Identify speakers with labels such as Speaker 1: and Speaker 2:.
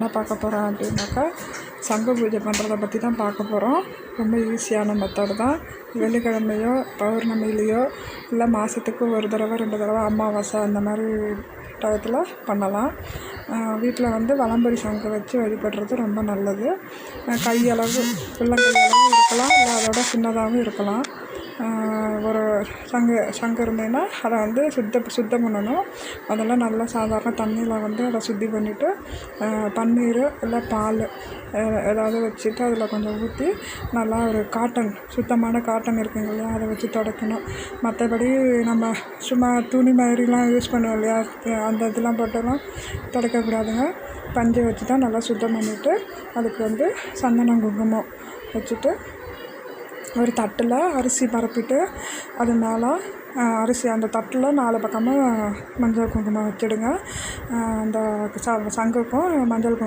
Speaker 1: என்ன பார்க்க போகிறோம் அப்படின்னாக்கா சங்க பூஜை பண்ணுறத பற்றி தான் பார்க்க போகிறோம் ரொம்ப ஈஸியான மெத்தடு தான். வெள்ளிக்கிழமையோ பௌர்ணமிலேயோ இல்லை மாதத்துக்கு ஒரு தடவை ரெண்டு தடவை அமாவாசை அந்த மாதிரி டயத்தில் பண்ணலாம். வீட்டில் வந்து வளம்பரி சங்கு வச்சு வழிபடுறது ரொம்ப நல்லது. கையளவு பிள்ளைங்கை இருக்கலாம். இல்லை அதோட சின்னதாகவும் இருக்கலாம். ஒரு சங்கு சங்கு இருந்ததுன்னா அதை வந்து சுத்தம் சுத்தம் பண்ணணும். அதெல்லாம் நல்லா சாதாரண தண்ணியில் வந்து அதை சுத்தி பண்ணிவிட்டு பன்னீர் இல்லை பால் ஏதாவது வச்சுட்டு அதில் கொஞ்சம் ஊற்றி நல்லா ஒரு காட்டன் சுத்தமான காட்டன் இருக்குங்க இல்லையா? அதை வச்சு துடைக்கணும். மற்றபடி நம்ம சும்மா துணி மாதிரிலாம் யூஸ் பண்ணுவோம் இல்லையா? அந்த இதெல்லாம் போட்டெல்லாம் துடைக்கக்கூடாதுங்க பஞ்சை வச்சு தான் நல்லா சுத்தம் பண்ணிவிட்டு அதுக்கு வந்து சந்தனம் குங்குமம் வச்சுட்டு ஒரு தட்டில் அரிசி பரப்பிட்டு அது மேலே அரிசி அந்த தட்டில் நாலு பக்கமும் மஞ்சள் குங்குமம் வச்சுடுங்க அந்த ச சங்குக்கும் மஞ்சள் குங்குமம்